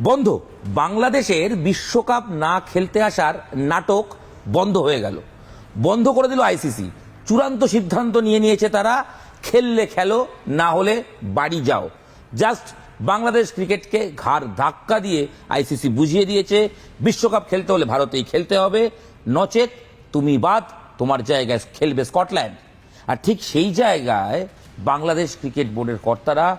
বন্ধ। বাংলাদেশের বিশ্বকাপ না খেলতে আসার নাটক বন্ধ হয়ে গেল। বন্ধ করে দিল আইসিসি চূড়ান্ত সিদ্ধান্ত নিয়ে নিয়েছে তারা, খেললে খেলো, না হলে বাড়ি যাও। জাস্ট বাংলাদেশ ক্রিকেটকে ঘাড় ধাক্কা দিয়ে আইসিসি বুঝিয়ে দিয়েছে, বিশ্বকাপ খেলতে হলে ভারতেই খেলতে হবে। নচেত তুমি বাদ, তোমার জায়গায় খেলবে স্কটল্যান্ড। আর ঠিক সেই জায়গায় বাংলাদেশ ক্রিকেট বোর্ডের কর্তারা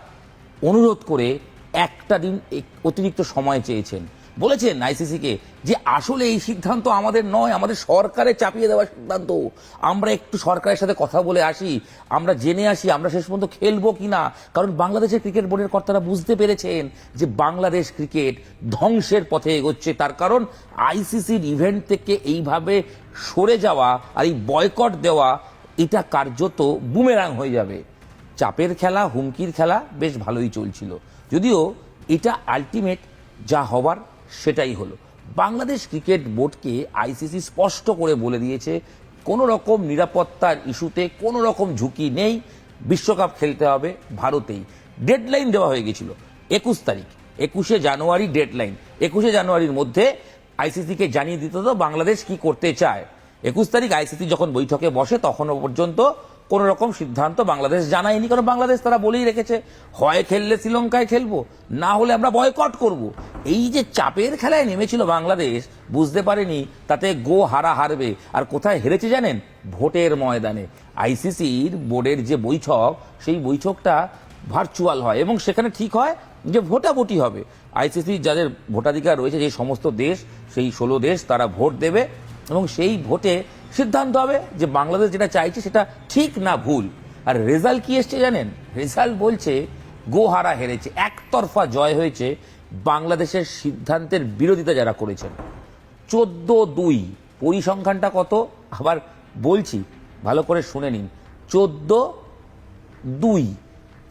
অনুরোধ করে একটা দিন অতিরিক্ত সময় চেয়েছেন। বলেছেন আইসিসিকে যে আসলে এই সিদ্ধান্ত আমাদের নয়, আমাদের সরকারে চাপিয়ে দেওয়ার সিদ্ধান্ত। আমরা একটু সরকারের সাথে কথা বলে আসি, আমরা জেনে আসি, আমরা শেষ পর্যন্ত খেলব কিনা। কারণ বাংলাদেশের ক্রিকেট বোর্ডের কর্তারা বুঝতে পেরেছেন যে বাংলাদেশ ক্রিকেট ধ্বংসের পথে এগোচ্ছে। তার কারণ আইসিসির ইভেন্ট থেকে এইভাবে সরে যাওয়া আর এই বয়কট দেওয়া, এটা কার্যত বুমেরাং হয়ে যাবে। চাপের খেলা, হুমকির খেলা বেশ ভালোই চলছিল। যদিও এটা আলটিমেট যা হবার সেটাই হলো। বাংলাদেশ ক্রিকেট বোর্ডকে আইসিসি স্পষ্ট করে বলে দিয়েছে কোনো রকম নিরাপত্তার ইস্যুতে কোনো রকম ঝুঁকি নেই, বিশ্বকাপ খেলতে হবে ভারতেই। ডেডলাইন দেওয়া হয়ে গেছিল একুশ তারিখ, একুশে জানুয়ারি ডেডলাইন। একুশে জানুয়ারির মধ্যে আইসিসিকে জানিয়ে দিতে হতো বাংলাদেশ কি করতে চায়। একুশ তারিখ আইসিসি যখন বৈঠকে বসে তখনও পর্যন্ত কোন রকম সিদ্ধান্ত বাংলাদেশ জানায়নি, কারণ বাংলাদেশ তারা বলেই রেখেছে, হয় খেললে শ্রীলঙ্কায় খেলব, না হলে আমরা বয়কট করব। এই যে চাপের খেলায় নেমেছিল বাংলাদেশ, বুঝতে পারেনি তাতে গো হারা হারবে। আর কোথায় হেরেছে জানেন? ভোটের ময়দানে। আইসিসির বোর্ডের যে বৈঠক, সেই বৈঠকটা ভার্চুয়াল হয় এবং সেখানে ঠিক হয় যে ভোটাভুটি হবে। আইসিসি যাদের ভোটাধিকার রয়েছে, যে সমস্ত দেশ, সেই ষোলো দেশ তারা ভোট দেবে এবং সেই ভোটে সিদ্ধান্ত হবে যে বাংলাদেশ যেটা চাইছে সেটা ঠিক না ভুল। আর রেজাল্ট কি এসছে জানেন? রেজাল্ট বলছে গোহারা হেরেছে, একতরফা জয় হয়েছে বাংলাদেশের সিদ্ধান্তের বিরোধিতা যারা করেছেন। চোদ্দ দুই, পরিসংখ্যানটা কত? আবার বলছি, ভালো করে শুনে নিন। চোদ্দ দুই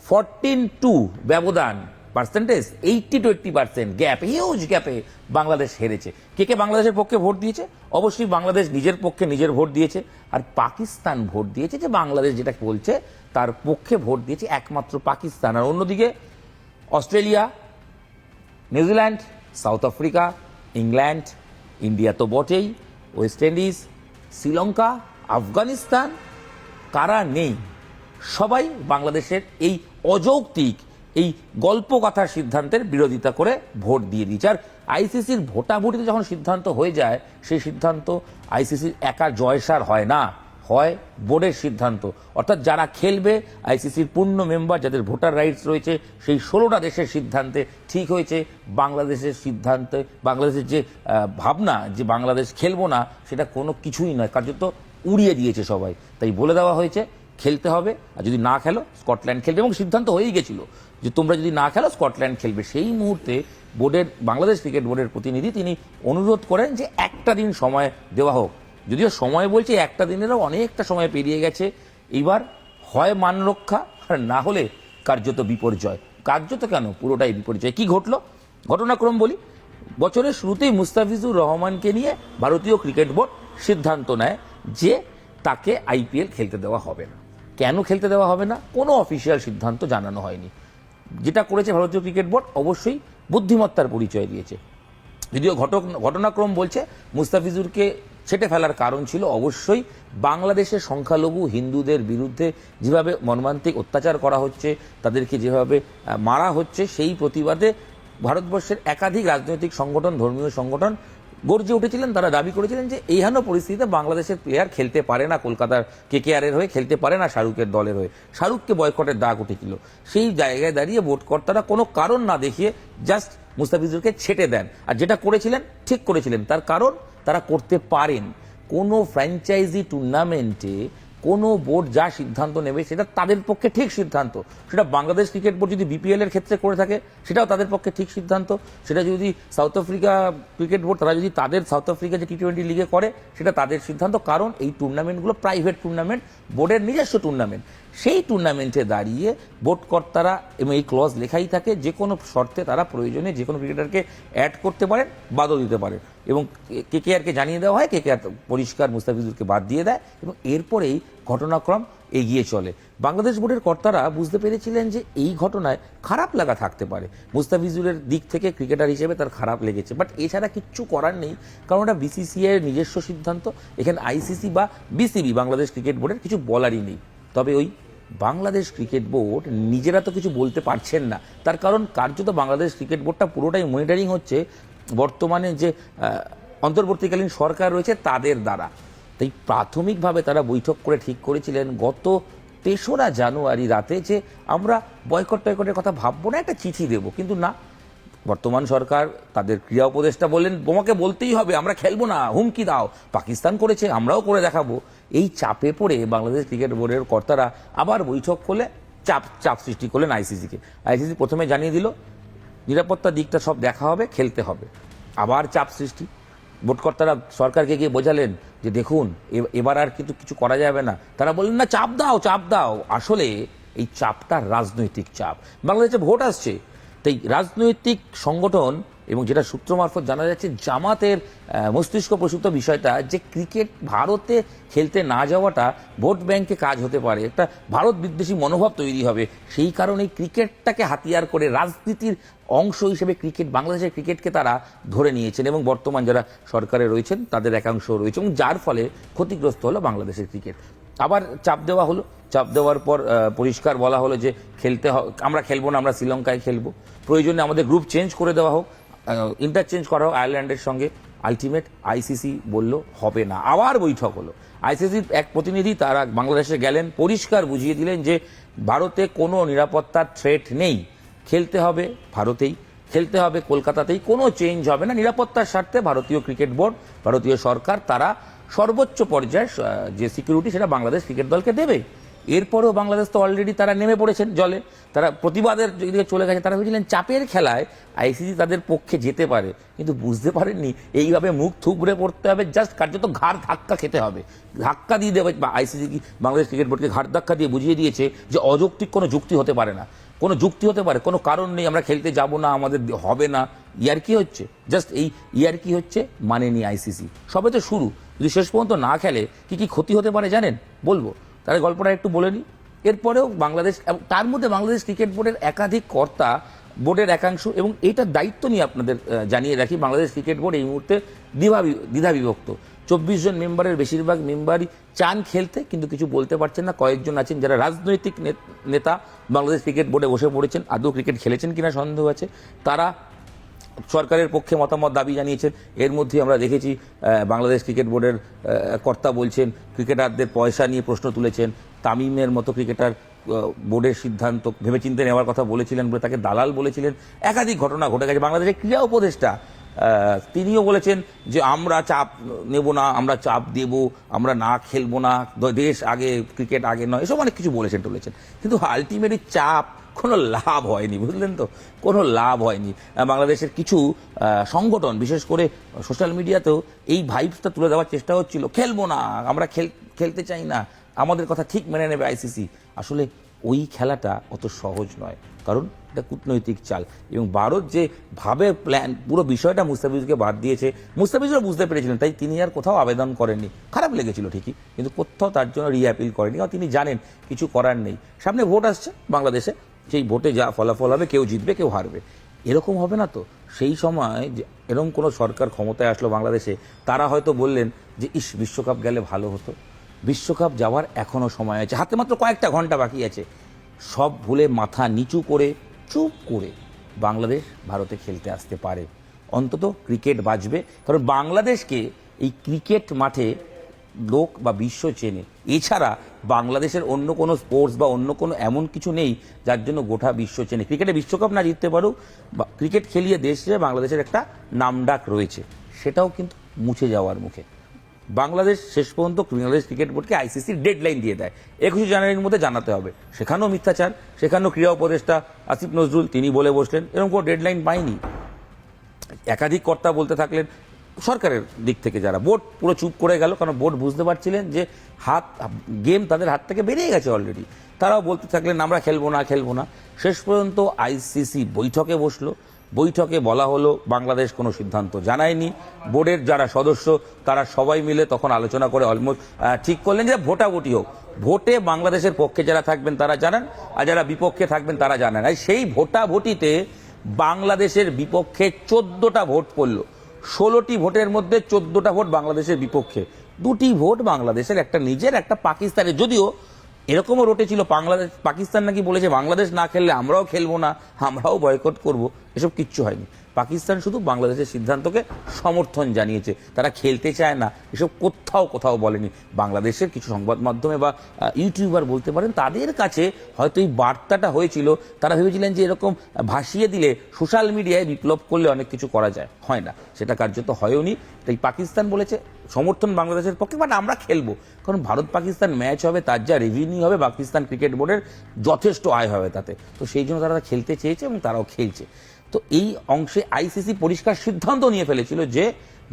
ফরটিন টু ব্যবধান। Percentage eighty two percent gap huge গ্যাপে বাংলাদেশ হেরেছে। কে কে বাংলাদেশের পক্ষে ভোট দিয়েছে? অবশ্যই বাংলাদেশ নিজের পক্ষে নিজের ভোট দিয়েছে আর পাকিস্তান ভোট দিয়েছে যে বাংলাদেশ যেটা বলছে তার পক্ষে ভোট দিয়েছে একমাত্র পাকিস্তান। আর অন্যদিকে Australia, New Zealand, South Africa, England, India তো বটেই, ওয়েস্ট ইন্ডিজ, শ্রীলঙ্কা, আফগানিস্তান, কারা নেই? সবাই বাংলাদেশের এই অযৌক্তিক এই গল্পকথার সিদ্ধান্তের বিরোধিতা করে ভোট দিয়ে দিয়েছে। আর আইসিসির ভোটাভুটিতে যখন সিদ্ধান্ত হয়ে যায়, সেই সিদ্ধান্ত আইসিসির একা জয়সার হয় না, হয় বোর্ডের সিদ্ধান্ত। অর্থাৎ যারা খেলবে, আইসিসির পূর্ণ মেম্বার, যাদের ভোটার রাইটস রয়েছে, সেই ষোলোটা দেশের সিদ্ধান্তে ঠিক হয়েছে। বাংলাদেশের সিদ্ধান্তে, বাংলাদেশের যে ভাবনা যে বাংলাদেশ খেলব না, সেটা কোনো কিছুই নয়, কার্যত উড়িয়ে দিয়েছে সবাই। তাই বলে দেওয়া হয়েছে, খেলতে হবে, আর যদি না খেলো, স্কটল্যান্ড খেলবে। এবং সিদ্ধান্ত হয়েই গেছিল। যে তোমরা যদি না খেলো, স্কটল্যান্ড খেলবে। সেই মুহূর্তে বোর্ডের, বাংলাদেশ ক্রিকেট বোর্ডের প্রতিনিধি তিনি অনুরোধ করেন যে একটা দিন সময় দেওয়া হোক। যদিও সময় বলছে একটা দিনেরও অনেকটা সময় পেরিয়ে গেছে। এইবার হয় মান রক্ষা, আর না হলে কার্যত বিপর্যয়। কার্যত কেন? পুরোটাই বিপর্যয়। কি ঘটলো? ঘটনাক্রম বলি। বছরের শুরুতেই মুস্তাফিজুর রহমানকে নিয়ে ভারতীয় ক্রিকেট বোর্ড সিদ্ধান্ত নেয় যে তাকে আইপিএল খেলতে দেওয়া হবে না। কেন খেলতে দেওয়া হবে না? কোনো অফিসিয়াল সিদ্ধান্ত জানানো হয়নি। যেটা করেছে ভারতীয় ক্রিকেট বোর্ড, অবশ্যই বুদ্ধিমত্তার পরিচয় দিয়েছে। যদিও ঘটক, ঘটনাক্রম বলছে মুস্তাফিজুরকে ছেটে ফেলার কারণ ছিল অবশ্যই বাংলাদেশের সংখ্যালঘু হিন্দুদের বিরুদ্ধে যেভাবে মর্মান্তিক অত্যাচার করা হচ্ছে, তাদেরকে যেভাবে মারা হচ্ছে, সেই প্রতিবাদে ভারতবর্ষের একাধিক রাজনৈতিক সংগঠন, ধর্মীয় সংগঠন গর্জে উঠেছিলেন, তারা দাবি করেছিলেন যে এইহানো পরিস্থিতিতে বাংলাদেশের প্লেয়ার খেলতে পারে না, কলকাতার কে কেকেআরের হয়ে খেলতে পারে না, শাহরুখের দলের হয়ে। শাহরুখকে বয়কটের দাগ উঠেছিল। সেই জায়গায় দাঁড়িয়ে ভোট কর্তারা কোনো কারণ না দেখিয়ে জাস্ট মুস্তাফিজুরকে ছেটে দেন। আর যেটা করেছিলেন, ঠিক করেছিলেন। তার কারণ, তারা করতে পারেন। কোনো ফ্র্যাঞ্চাইজি টুর্নামেন্টে কোনো বোর্ড যা সিদ্ধান্ত নেবে, সেটা তাদের পক্ষে ঠিক সিদ্ধান্ত। সেটা বাংলাদেশ ক্রিকেট বোর্ড যদি বিপিএল এর ক্ষেত্রে করে থাকে, সেটাও তাদের পক্ষে ঠিক সিদ্ধান্ত। সেটা যদি সাউথ আফ্রিকা ক্রিকেট বোর্ড, তারা যদি তাদের সাউথ আফ্রিকা যে টি টোয়েন্টি লিগে করে, সেটা তাদের সিদ্ধান্ত। কারণ এই টুর্নামেন্টগুলো প্রাইভেট টুর্নামেন্ট বোর্ডের নিজস্ব টুর্নামেন্ট সেই টুর্নামেন্টে দাঁড়িয়ে বোর্ডকর্তারা এবং এই ক্লজ লেখাই থাকে, যে কোনো শর্তে তারা প্রয়োজনে যে কোনো ক্রিকেটারকে অ্যাড করতে পারেন, বাদও দিতে পারেন। এবং কে কে আরকে জানিয়ে দেওয়া হয়, কে কে আর পরিষ্কার মুস্তাফিজুরকে বাদ দিয়ে দেয় এবং এরপরেই ঘটনাক্রম এগিয়ে চলে। বাংলাদেশ বোর্ডের কর্তারা বুঝতে পেরেছিলেন যে এই ঘটনায় খারাপ লাগা থাকতে পারে। মুস্তাফিজুরের দিক থেকে ক্রিকেটার হিসেবে তার খারাপ লেগেছে। বাট এছাড়া কিচ্ছু করার নেই, কারণ ওটা বিসিসিআই এর নিজস্ব সিদ্ধান্ত। এখানে আইসিসি বা বিসিবি বাংলাদেশ ক্রিকেট বোর্ডের কিছু বলারই নেই। তবে ওই বাংলাদেশ ক্রিকেট বোর্ড নিজেরা তো কিছু বলতে পারছেন না। তার কারণ কার্যত বাংলাদেশ ক্রিকেট বোর্ডটা পুরোটাই মনিটারিং হচ্ছে বর্তমানে যে অন্তর্বর্তীকালীন সরকার রয়েছে তাদের দ্বারা। তাই প্রাথমিকভাবে তারা বৈঠক করে ঠিক করেছিলেন গত তেসরা জানুয়ারি রাতে যে, আমরা বয়কট টয়কটের কথা ভাববো না, একটা চিঠি দেব। কিন্তু না বর্তমান সরকার তাদের ক্রিয়া উপদেষ্টা বললেন, তোমাকে বলতেই হবে, আমরা খেলব না, হুমকি দাও। পাকিস্তান করেছে, আমরাও করে দেখাবো। এই চাপে পড়ে বাংলাদেশ ক্রিকেট বোর্ডের কর্তারা আবার বৈঠক করলে, চাপ চাপ সৃষ্টি করলেন আইসিসিকে। আইসিসি প্রথমে জানিয়ে দিল নিরাপত্তার দিকটা সব দেখা হবে, খেলতে হবে। আবার চাপ সৃষ্টি। বোর্ডকর্তারা সরকারকে গিয়ে বোঝালেন যে, দেখুন এবার আর কিন্তু কিছু করা যাবে না। তারা বললেন, না, চাপ দাও চাপ দাও। আসলে এই চাপটা রাজনৈতিক চাপ। বাংলাদেশে ভোট আসছে। তাই রাজনৈতিক সংগঠন এবং যেটা সূত্র মারফত জানা যাচ্ছে, জামাতের মস্তিষ্ক প্রসূত বিষয়টা যে ক্রিকেট ভারতে খেলতে না যাওয়াটা ভোট ব্যাংকে কাজ হতে পারে, একটা ভারত বিদ্বেষী মনোভাব তৈরি হবে। সেই কারণেই ক্রিকেটটাকে হাতিয়ার করে রাজনীতির অংশ হিসেবে ক্রিকেট, বাংলাদেশের ক্রিকেটকে তারা ধরে নিয়েছেন এবং বর্তমান যারা সরকারে রয়েছেন, তাদের একাংশ রয়েছে এবং যার ফলে ক্ষতিগ্রস্ত হলো বাংলাদেশের ক্রিকেট। আবার চাপ দেওয়া হলো। চাপ দেওয়ার পর পরিষ্কার বলা হলো যে খেলতে আমরা খেলব না, আমরা শ্রীলঙ্কায় খেলব। প্রয়োজনে আমাদের গ্রুপ চেঞ্জ করে দেওয়া হোক ইন্টারচেঞ্জ করা হোক আয়ারল্যান্ডের সঙ্গে। আলটিমেট আইসিসি বলল হবে না। আবার বৈঠক হলো। আইসিসির এক প্রতিনিধি তারা বাংলাদেশে গেলেন, পরিষ্কার বুঝিয়ে দিলেন যে ভারতে কোনো নিরাপত্তার থ্রেট নেই। খেলতে হবে ভারতেই। খেলতে হবে কলকাতাতেই। কোনো চেঞ্জ হবে না। নিরাপত্তার স্বার্থে ভারতীয় ক্রিকেট বোর্ড ভারতীয় সরকার, তারা সর্বোচ্চ পর্যায়ে যে সিকিউরিটি সেটা বাংলাদেশ ক্রিকেট দলকে দেবে। এরপরেও বাংলাদেশ তো অলরেডি তারা নেমে পড়েছেন জলে। তারা প্রতিবাদের দিকে চলে গেছে। তারা ভেবেছিলেন চাপের খেলায় আইসিসি তাদের পক্ষে যেতে পারে। কিন্তু বুঝতে পারেননি, এইভাবে মুখ থুবড়ে পড়তে হবে। জাস্ট কার্যত ঘাড় ধাক্কা খেতে হবে। ধাক্কা দিয়ে দেবে আইসিসি কি বাংলাদেশ ক্রিকেট বোর্ডকে ঘাড় ধাক্কা দিয়ে বুঝিয়ে দিয়েছে যে অযৌক্তিক কোনো যুক্তি হতে পারে না। কোনো যুক্তি হতে পারে, কোনো কারণ নেই, আমরা খেলতে যাব না, আমাদের হবে না। ইয়ার কি হচ্ছে? জাস্ট এই ইয়ার কি হচ্ছে? মানেনি আইসিসি সবে তো শুরু। যদি শেষ পর্যন্ত না খেলে কি কি ক্ষতি হতে পারে জানেন? বলব। তাহলে গল্পটা একটু বলে নিই এরপরেও বাংলাদেশ তার মধ্যে বাংলাদেশ ক্রিকেট বোর্ডের একাধিক কর্তা বোর্ডের একাংশ এবং এইটার দায়িত্ব নিয়ে আপনাদের জানিয়ে রাখি, বাংলাদেশ ক্রিকেট বোর্ড এই মুহূর্তে দ্বিধা দ্বিধা বিভক্ত চব্বিশ জন মেম্বারের বেশিরভাগ মেম্বারই চান খেলতে, কিন্তু কিছু বলতে পারছেন না। কয়েকজন আছেন যারা রাজনৈতিক নেতা বাংলাদেশ ক্রিকেট বোর্ডে বসে পড়েছেন, আদৌ ক্রিকেট খেলেছেন কিনা সন্দেহ আছে। তারা সরকারের পক্ষে মতামত দাবি জানিয়েছেন। এর মধ্যে আমরা দেখেছি বাংলাদেশ ক্রিকেট বোর্ডের কর্তা বলছেন, ক্রিকেটারদের পয়সা নিয়ে প্রশ্ন তুলেছেন। তামিমের মতো ক্রিকেটার বোর্ডের সিদ্ধান্ত ভেবেচিন্তে নেওয়ার কথা বলেছিলেন বলে তাকে দালাল বলেছিলেন। একাধিক ঘটনা ঘটে গেছে। বাংলাদেশের ক্রীড়া উপদেষ্টা তিনিও বলেছেন যে, আমরা চাপ নেব না, আমরা চাপ দেব, আমরা না খেলব না। দেশ আগে, ক্রিকেট আগে নয়। এসব অনেক কিছু বলেছেন টলেছেন কিন্তু আলটিমেটলি চাপ কোনো লাভ হয়নি, বুঝলেন তো? কোনো লাভ হয়নি। বাংলাদেশের কিছু সংগঠন, বিশেষ করে সোশ্যাল মিডিয়াতেও এই ভাইবসটা তুলে দেওয়ার চেষ্টা হচ্ছিল। খেলব না, আমরা খেল, খেলতে চাই না। আমাদের কথা ঠিক মেনে নেবে আইসিসি আসলে ওই খেলাটা অত সহজ নয়, কারণ এটা কূটনৈতিক চাল। এবং ভারত যে ভাবে প্ল্যান পুরো বিষয়টা মুস্তাফিজকে বাদ দিয়েছে মুস্তাফিজও বুঝতে পেরেছিলেন, তাই তিনি আর কোথাও আবেদন করেননি। খারাপ লেগেছিল ঠিকই, কিন্তু কোথাও তার জন্য রিঅ্যাপিল করেনি তিনি জানেন, কিছু করার নেই। সামনে ভোট আসছে বাংলাদেশে। সেই ভোটে যা ফলাফল হবে, কেউ জিতবে, কেউ হারবে। এরকম হবে না তো? সেই সময় এরকম কোনো সরকার ক্ষমতায় আসলো বাংলাদেশে, তারা হয়তো বললেন যে, ইস, বিশ্বকাপ গেলে ভালো হতো। বিশ্বকাপ যাওয়ার এখনও সময় আছে। হাতে মাত্র কয়েকটা ঘণ্টা বাকি আছে। সব ভুলে মাথা নিচু করে, চুপ করে বাংলাদেশ ভারতে খেলতে আসতে পারে। অন্তত ক্রিকেট বাজবে কারণ বাংলাদেশকে এই ক্রিকেট মাঠে লোক বা বিশ্ব চেনে। এছাড়া বাংলাদেশের অন্য কোনো স্পোর্টস বা অন্য কোনো এমন কিছু নেই যার জন্য গোটা বিশ্ব চেনে। ক্রিকেটে বিশ্বকাপ না জিততে পারো ক্রিকেট খেলিয়ে দেশ হিসেবে বাংলাদেশের একটা নামডাক রয়েছে। সেটাও কিন্তু মুছে যাওয়ার মুখে। বাংলাদেশ শেষ পর্যন্ত বাংলাদেশ ক্রিকেট বোর্ডকে আইসিসি ডেডলাইন দিয়ে দেয়। একুশে জানুয়ারির মধ্যে জানাতে হবে। সেখানেও মিথ্যাচার, সেখানেও ক্রীড়া উপদেষ্টা আসিফ নজরুল, তিনি বলে বসলেন, এরকম কোনো ডেডলাইন পায়নি একাধিক কর্তা বলতে থাকলেন সরকারের দিক থেকে যারা, বোর্ড পুরো চুপ করে গেল, কারণ বোর্ড বুঝতে পারছিলেন যে হাত, গেম তাদের হাত থেকে বেরিয়ে গেছে অলরেডি তারাও বলতে থাকলেন, আমরা খেলব না খেলব না। শেষ পর্যন্ত আইসিসি বৈঠকে বসল। বৈঠকে বলা হলো, বাংলাদেশ কোনো সিদ্ধান্ত জানায়নি। বোর্ডের যারা সদস্য, তারা সবাই মিলে তখন আলোচনা করে অলমোস্ট ঠিক করলেন যে ভোটাভুটি হোক। ভোটে বাংলাদেশের পক্ষে যারা থাকবেন, তারা জানান, আর যারা বিপক্ষে থাকবেন, তারা জানান। আর সেই ভোটাভুটিতে বাংলাদেশের বিপক্ষে চোদ্দটা ভোট পড়ল। ষোলোটি ভোটের মধ্যে চোদ্দটা ভোট বাংলাদেশের বিপক্ষে। দুটি ভোট বাংলাদেশের, একটা নিজের, একটা পাকিস্তানের। যদিও এরকমও রোটে ছিল, বাংলাদেশ, পাকিস্তান নাকি বলেছে, বাংলাদেশ না খেললে আমরাও খেলব না, আমরাও বয়কট করব, এসব কিচ্ছু হয়নি। পাকিস্তান শুধু বাংলাদেশের সিদ্ধান্তকে সমর্থন জানিয়েছে। তারা খেলতে চায় না। এসব কোথাও কোথাও বলেনি। বাংলাদেশের কিছু সংবাদ মাধ্যমে বা ইউটিউবার বলতে পারেন, তাদের কাছে হয়তো এই বার্তাটা হয়েছিল। তারা ভেবেছিলেন যে এরকম ভাসিয়ে দিলে সোশ্যাল মিডিয়ায় বিপ্লব করলে অনেক কিছু করা যায়। হয় না। সেটা কার্যত হয়ওনি। তাই পাকিস্তান বলেছে, সমর্থন বাংলাদেশের পক্ষে, বাট আমরা খেলব। কারণ ভারত পাকিস্তান ম্যাচ হবে, তার যা রেভিনিউ হবে, পাকিস্তান ক্রিকেট বোর্ডের যথেষ্ট আয় হবে তাতে। তো সেই জন্য তারা খেলতে চেয়েছে এবং তারাও খেলছে। তো এই অংশে আইসিসি পরিষ্কার সিদ্ধান্ত নিয়ে ফেলেছিল যে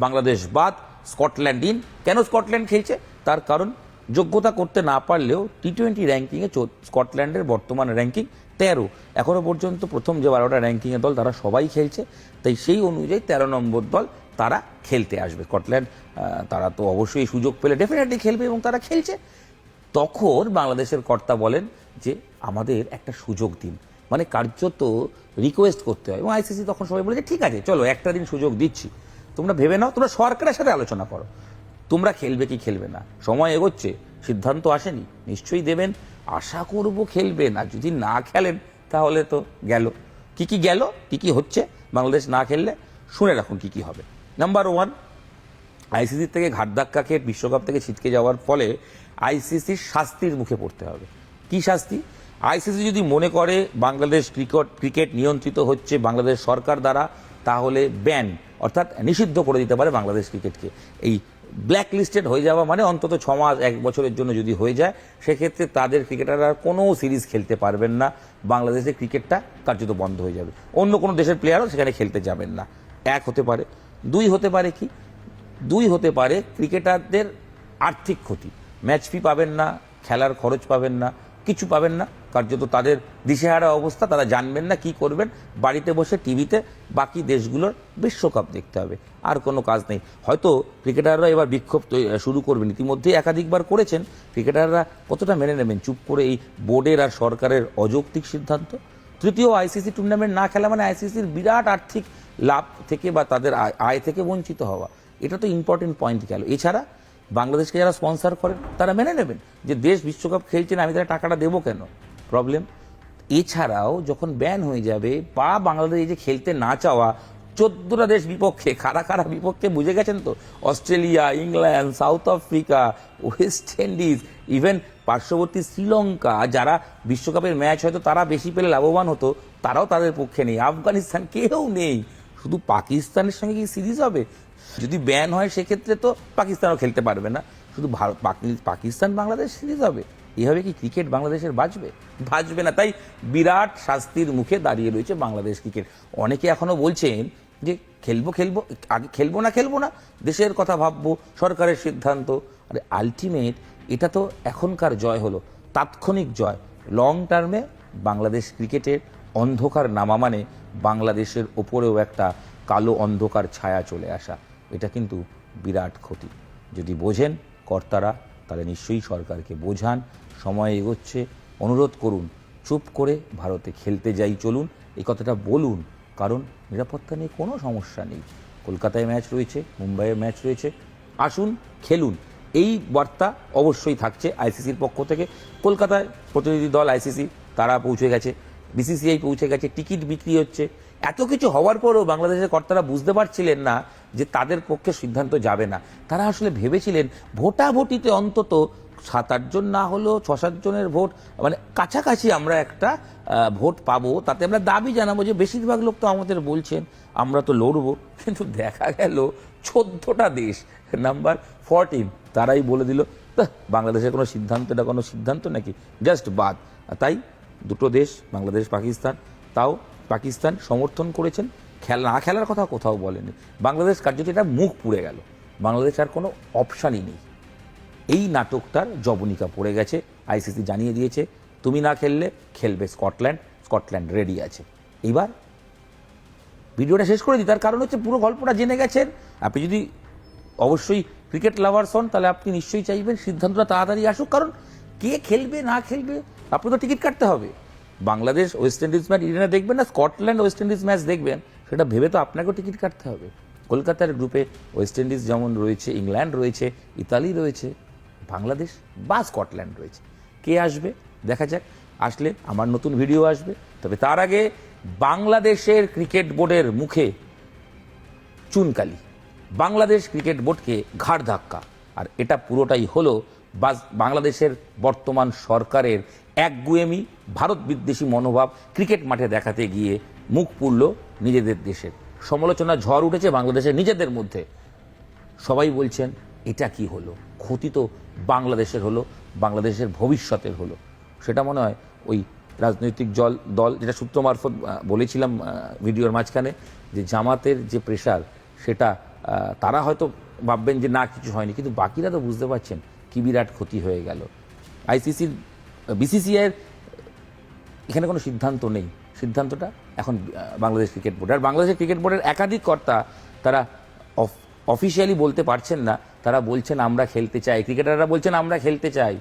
বাংলাদেশ বাদ স্কটল্যান্ড ইন। কেন স্কটল্যান্ড খেলছে? তার কারণ যোগ্যতা করতে না পারলেও টি টোয়েন্টি র্যাঙ্কিংয়ে স্কটল্যান্ডের বর্তমান র্যাঙ্কিং তেরো। এখনও পর্যন্ত প্রথম যে বারোটা র্যাঙ্কিংয়ের দল তারা সবাই খেলছে। তাই সেই অনুযায়ী তেরো নম্বর দল তারা খেলতে আসবে। স্কটল্যান্ড তারা তো অবশ্যই সুযোগ পেলে ডেফিনেটলি খেলবে এবং তারা খেলছে। তখন বাংলাদেশের কর্তা বলেন যে, আমাদের একটা সুযোগ দিন। মানে কার্যত রিকোয়েস্ট করতে হয়। এবং আইসিসি তখন সবাই বলে যে, ঠিক আছে, চলো, একটা দিন সুযোগ দিচ্ছি। তোমরা ভেবে নাও, তোমরা সরকারের সাথে আলোচনা করো। তোমরা খেলবে কি খেলবে না? সময় এগোচ্ছে, সিদ্ধান্ত আসেনি, নিশ্চয়ই দেবেন। আশা করব খেলবেন, আর যদি না খেলেন, তাহলে তো গেল। কি কি গেল? কি কি হচ্ছে? বাংলাদেশ না খেললে? শুনে রাখুন কি কি হবে। নাম্বার ওয়ান আইসিসি থেকে ঘাট ধাক্কা খেয়ে বিশ্বকাপ থেকে ছিটকে যাওয়ার ফলে আইসিসির শাস্তির মুখে পড়তে হবে। কি শাস্তি? আইসিসি যদি মনে করে বাংলাদেশ ক্রিকেট ক্রিকেট নিয়ন্ত্রিত হচ্ছে বাংলাদেশ সরকার দ্বারা, তাহলে ব্যান, অর্থাৎ নিষিদ্ধ করে দিতে পারে বাংলাদেশ ক্রিকেটকে। এই ব্ল্যাক লিস্টেড হয়ে যাওয়া মানে অন্তত ছ মাস, এক বছরের জন্য যদি হয়ে যায়, সেক্ষেত্রে তাদের ক্রিকেটাররা কোনো সিরিজ খেলতে পারবেন না। বাংলাদেশে ক্রিকেটটা কার্যত বন্ধ হয়ে যাবে। অন্য কোনো দেশের প্লেয়ারও সেখানে খেলতে যাবেন না। এক হতে পারে। দুই হতে পারে কি? দুই হতে পারে ক্রিকেটারদের আর্থিক ক্ষতি। ম্যাচ ফি পাবেন না, খেলার খরচ পাবেন না, কিছু পাবেন না। কার্যত তাদের দিশেহারা অবস্থা, তারা জানবেন না কি করবেন। বাড়িতে বসে টিভিতে বাকি দেশগুলোর বিশ্বকাপ দেখতে হবে। আর কোনো কাজ নেই। হয়তো ক্রিকেটাররা এবার বিক্ষোভ শুরু করবেন। ইতিমধ্যেই একাধিকবার করেছেন। ক্রিকেটাররা কতটা মেনে নেবেন? চুপ করে এই বোর্ডের আর সরকারের অযৌক্তিক সিদ্ধান্ত? তৃতীয় আইসিসি টুর্নামেন্ট না খেলা মানে আইসিসির বিরাট আর্থিক লাভ থেকে বা তাদের আয়- আয় থেকে বঞ্চিত হওয়া। এটা তো ইম্পর্টেন্ট পয়েন্ট গেল। এছাড়া বাংলাদেশকে যারা স্পন্সর করেন, তারা মেনে নেবেন যে দেশ বিশ্বকাপ খেলছেন আমি তারা টাকাটা দেবো কেন? প্রবলেম এছাড়াও যখন ব্যান হয়ে যাবে, বা বাংলাদেশ যে খেলতে না চাওয়া, চোদ্দটা দেশ বিপক্ষে, কারা কারা বিপক্ষে বুঝে গেছেন তো? Australia, England, South Africa, West Indies even পার্শ্ববর্তী শ্রীলঙ্কা, যারা বিশ্বকাপের ম্যাচ হয়তো তারা বেশি পেলে লাভবান হতো, তারাও তাদের পক্ষে নেই। আফগানিস্তান কেউ নেই। শুধু পাকিস্তানের সঙ্গে কি সিরিজ হবে? যদি ব্যান হয়, সেক্ষেত্রে তো পাকিস্তানও খেলতে পারবে না। শুধু ভারত, পাকি- পাকিস্তান বাংলাদেশ সিরিজ হবে। এভাবে কি ক্রিকেট বাংলাদেশের বাঁচবে? বাঁচবে না। তাই বিরাট শাস্তির মুখে দাঁড়িয়ে রয়েছে বাংলাদেশ ক্রিকেট। অনেকে এখনও বলছেন যে খেলব খেলব, আগে খেলব না খেলব না, দেশের কথা ভাববো, সরকারের সিদ্ধান্ত। আরে আলটিমেট এটা তো এখনকার জয় হলো, তাৎক্ষণিক জয়। লং টার্মে বাংলাদেশ ক্রিকেটের অন্ধকার নামা মানে বাংলাদেশের ওপরেও একটা কালো অন্ধকার ছায়া চলে আসা। এটা কিন্তু বিরাট ক্ষতি। যদি বোঝেন কর্তারা তাহলে নিশ্চয়ই সরকারকে বোঝান, সময় এগোচ্ছে, অনুরোধ করুন, চুপ করে ভারতে খেলতে যাই চলুন, এই কথাটা বলুন, কারণ নিরাপত্তা নিয়ে কোনো সমস্যা নেই। কলকাতায় ম্যাচ রয়েছে, মুম্বাইয়ে ম্যাচ রয়েছে, আসুন, খেলুন। এই বার্তা অবশ্যই থাকছে আইসিসির পক্ষ থেকে। কলকাতায় প্রতিনিধি দল, আইসিসি, তারা পৌঁছে গেছে, বিসিসিআই পৌঁছে গেছে, টিকিট বিক্রি হচ্ছে এত কিছু হওয়ার পরও বাংলাদেশের কর্তারা বুঝতে পারছিলেন না যে তাদের পক্ষে সিদ্ধান্ত যাবে না। তারা আসলে ভেবেছিলেন ভোটাভুটিতে অন্তত সাত আটজন না হলেও ছ সাতজনের ভোট মানে কাছাকাছি আমরা একটা ভোট পাবো। তাতে আমরা দাবি জানাব যে বেশিরভাগ লোক তো আমাদের বলছেন আমরা তো লড়বো। কিন্তু দেখা গেল চোদ্দটা দেশ নাম্বার ফরটিন তারাই বলে দিল "বাহ, বাংলাদেশের কোনো সিদ্ধান্ত এটা কোনো সিদ্ধান্ত নাকি? জাস্ট বাদ। তাই দুটো দেশ বাংলাদেশ পাকিস্তান তাও পাকিস্তান সমর্থন করেছেন। খেলা না খেলার কথা কোথাও বলেনি। বাংলাদেশ কার্যত এটা মুখ পুড়ে গেল। বাংলাদেশ আর কোনো অপশানই নেই। এই নাটকটার জবনিকা পড়ে গেছে। আইসিসি জানিয়ে দিয়েছে, তুমি না খেললে খেলবে স্কটল্যান্ড। স্কটল্যান্ড রেডি আছে। এবার ভিডিওটা শেষ করে দিই তার কারণ হচ্ছে পুরো গল্পটা জেনে গেছেন। আপনি যদি অবশ্যই ক্রিকেট লাভার্স হন, তাহলে আপনি নিশ্চয়ই চাইবেন সিদ্ধান্তটা তাড়াতাড়ি আসুক। কারণ কে খেলবে, না খেলবে আপনি তো টিকিট কাটতে হবে। বাংলাদেশ ওয়েস্ট ইন্ডিজ ম্যাচ ইডেনে দেখবেন না, স্কটল্যান্ড ওয়েস্ট ইন্ডিজ ম্যাচ দেখবেন, সেটা ভেবে তো আপনাকেও টিকিট কাটতে হবে। কলকাতার গ্রুপে ওয়েস্ট ইন্ডিজ যেমন রয়েছে, ইংল্যান্ড রয়েছে, ইতালি রয়েছে, বাংলাদেশ বা স্কটল্যান্ড রয়েছে। কে আসবে? দেখা যাক। আসলে আমার নতুন ভিডিও আসবে, তবে তার আগে বাংলাদেশের ক্রিকেট বোর্ডের মুখে চুনকালি। বাংলাদেশ ক্রিকেট বোর্ডকে ঘাড় ধাক্কা। আর এটা পুরোটাই হলো বাংলাদেশের বর্তমান সরকারের একগুয়েমি ভারত বিদ্বেষী মনোভাব ক্রিকেট মাঠে দেখাতে গিয়ে মুখ পুড়ল নিজেদের দেশের সমালোচনা ঝড় উঠেছে বাংলাদেশের নিজেদের মধ্যে। সবাই বলছেন, এটা কি হলো? ক্ষতি তো বাংলাদেশের হলো, বাংলাদেশের ভবিষ্যতের হলো। সেটা মনে হয় ওই রাজনৈতিক জল, দল, যেটা সূত্র মারফত বলেছিলাম ভিডিওর মাঝখানে, যে জামাতের যে প্রেশার, সেটা তারা হয়তো ভাববেন যে না, কিছু হয়নি। কিন্তু বাকিরা তো বুঝতে পারছেন, কি বিরাট ক্ষতি হয়ে গেল। আইসিসির বিসিসিআইয়ের এখানে কোনো সিদ্ধান্ত নেই। সিদ্ধান্তটা এখন বাংলাদেশ ক্রিকেট বোর্ড। আর বাংলাদেশের ক্রিকেট বোর্ডের একাধিক কর্তা তারা অফিসিয়ালি বলতে পারছেন না। তারা বলছেন, আমরা খেলতে চাই। ক্রিকেটাররা বলছেন, আমরা খেলতে চাই।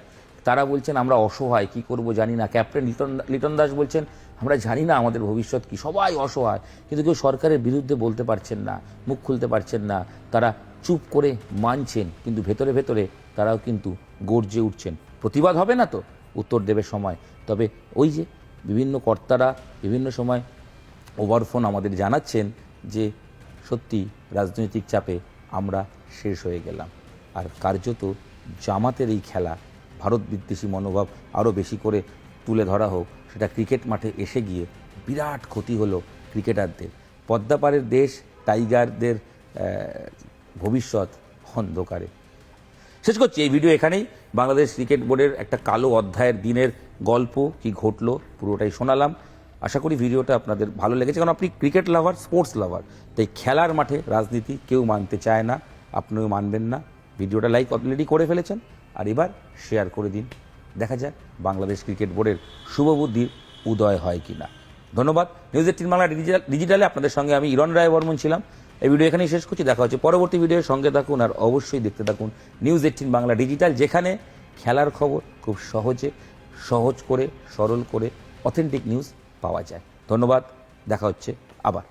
তারা বলছেন, আমরা অসহায়, কি করব জানি না। ক্যাপ্টেন লিটন লিটন দাস বলছেন, আমরা জানি না আমাদের ভবিষ্যৎ কি। সবাই অসহায়, কিন্তু কেউ সরকারের বিরুদ্ধে বলতে পারছেন না, মুখ খুলতে পারছেন না। তারা চুপ করে মানছেন, কিন্তু ভেতরে ভেতরে তারাও কিন্তু গর্জে উঠছেন। প্রতিবাদ হবে না তো? উত্তর দেবে সময়। তবে ওই যে বিভিন্ন কর্তারা বিভিন্ন সময় ওভারফোন আমাদের জানাচ্ছেন যে সত্যি রাজনৈতিক চাপে আমরা শেষ হয়ে গেলাম। আর কার্যত জামাতের এই খেলা ভারত বিদ্বেষী মনোভাব আরও বেশি করে তুলে ধরা হোক, সেটা ক্রিকেট মাঠে এসে গিয়ে বিরাট ক্ষতি হলো ক্রিকেটারদের। পদ্মাপাড়ের দেশ টাইগারদের ভবিষ্যৎ অন্ধকারে। শেষ করছি, এই ভিডিও এখানেই। বাংলাদেশ ক্রিকেট বোর্ডের একটা কালো অধ্যায়ের দিনের গল্প কি ঘটলো, পুরোটাই শোনালাম। আশা করি ভিডিওটা আপনাদের ভালো লেগেছে, কারণ আপনি ক্রিকেট লাভার, স্পোর্টস লাভার। তাই খেলার মাঠে রাজনীতি কেউ মানতে চায় না, আপনিও মানবেন না। ভিডিওটা লাইক অলরেডি করে ফেলেছেন, আর এবার শেয়ার করে দিন। দেখা যাক বাংলাদেশ ক্রিকেট বোর্ডের শুভবুদ্ধির উদয় হয় কি না ধন্যবাদ। নিউজ এইটিন বাংলা ডিজিটাল, ডিজিটালে আপনাদের সঙ্গে আমি ইরন রায় বর্মন ছিলাম। এই ভিডিও এখানেই শেষ করছি। দেখা হচ্ছে পরবর্তী ভিডিওর সঙ্গে থাকুন আর অবশ্যই দেখতে থাকুন নিউজ এইটিন বাংলা ডিজিটাল যেখানে খেলার খবর খুব সহজে, সহজ করে, সরল করে অথেন্টিক নিউজ পাওয়া যায়। ধন্যবাদ। দেখা হচ্ছে আবার।